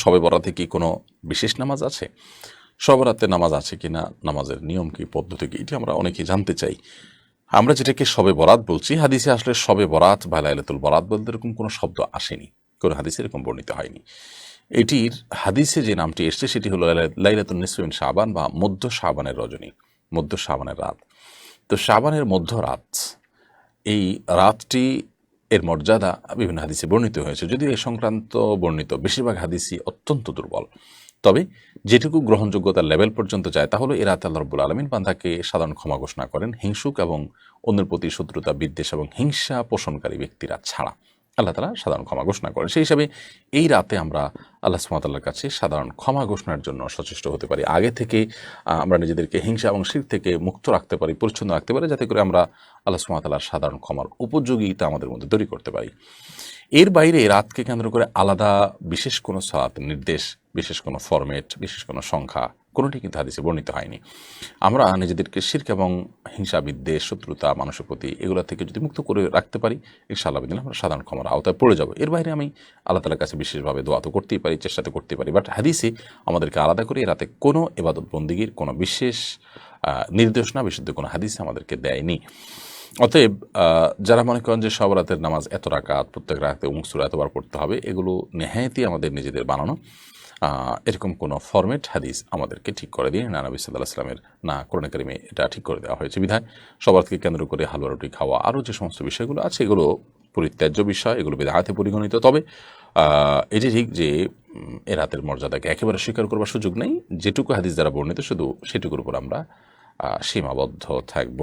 সবে বরাতে কি কোনো বিশেষ নামাজ আছে? সবরাতে নামাজ আছে কি না? নামাজের নিয়ম কি, পদ্ধতি কি, এটি আমরা অনেকেই জানতে চাই। আমরা যেটাকে সবে বরাত বলছি, হাদিসে আসলে সবে বরাত বা লাইলাতুল বরাত বলতে এরকম কোনো শব্দ আসেনি, কোনো হাদিসে এরকম বর্ণিত হয়নি। এটির হাদিসে যে নামটি এসছে সেটি হলো লাইলা- লাইলাতুল নিসফিন শাবান বা মধ্য শাবানের রজনী, মধ্য শাবানের রাত। তো শাবানের মধ্য রাত, এই রাতটি এর মর্যাদা বিভিন্ন হাদিসে বর্ণিত হয়েছে। যদিও এ সংক্রান্ত বর্ণিত বেশিরভাগ হাদিসই অত্যন্ত দুর্বল। তবে যেটুকু গ্রহণযোগ্যতার লেভেল পর্যন্ত যায় তাহলে এরা আল্লাহ আলমিন বান্ধাকে সাধারণ ক্ষমা ঘোষণা করেন, হিংসুক এবং অন্যের প্রতি শত্রুতা বিদ্বেষ এবং হিংসা পোষণকারী ব্যক্তিরা ছাড়া। আল্লাহ তালা সাধারণ ক্ষমা ঘোষণা করেন। সেই হিসাবে এই রাতে আমরা আল্লাহ সুমাতাল্লার কাছে সাধারণ ক্ষমা ঘোষণার জন্য সচেষ্ট হতে পারি। আগে থেকে আমরা নিজেদেরকে হিংসা এবং শির থেকে মুক্ত রাখতে পারি, পরিচ্ছন্ন রাখতে পারি, যাতে করে আমরা আল্লাহ সুমাতাল্লার সাধারণ ক্ষমার উপযোগিতা আমাদের মধ্যে তৈরি করতে পারি। এর বাইরে রাতকে কেন্দ্র করে আলাদা বিশেষ কোনো সাত নির্দেশ, বিশেষ কোনো ফরম্যাট বিশেষ কোনো সংখ্যা, কোনোটি কিন্তু হাদিসে বর্ণিত হয়নি। আমরা নিজেদেরকে শির্ক এবং হিংসা বিদ্বেষ শত্রুতা, মানুষের প্রতি এগুলো থেকে যদি মুক্ত করে রাখতে পারি, ইনশাআল্লাহ দিন আমরা সাধারণ ক্ষমার আওতায় পড়ে যাব। এর বাইরে আমি আল্লাহ তালার কাছে বিশেষভাবে দোয়া তো করতেই পারি, চেষ্টা তো করতেই পারি বাট হাদিসে আমাদেরকে আলাদা করে রাতে কোনো এবাদত বন্দিগির কোনো বিশেষ নির্দেশনা বিশুদ্ধ কোনো হাদিসে আমাদেরকে দেয়নি। অতএব যারা মনে করেন যে সব রাতের নামাজ এত রাকাত, প্রত্যেক রাতে অমুক এতবার পড়তে হবে, এগুলো নেহায়তি আমাদের নিজেদের বানানো। এরকম কোনো ফরম্যাট হাদিস আমাদেরকে ঠিক করে দিয়ে না, নবী সাল্লাহ আসলামের না, কোরআন কারিমে এটা ঠিক করে দেওয়া হয়েছে। বিধায় সবারকে কেন্দ্র করে হালুয়া, রুটি, খাওয়া আরও যে সমস্ত বিষয়গুলো আছে, এগুলো পরিত্যাজ্য বিষয়, এগুলো বেদাহাতে পরিগণিত। তবে এটি ঠিক যে এ রাতের মর্যাদাকে একেবারে স্বীকার করবার সুযোগ নেই, যেটুকু হাদিস দ্বারা বর্ণিত, শুধু সেটুকুর উপর আমরা সীমাবদ্ধ থাকব।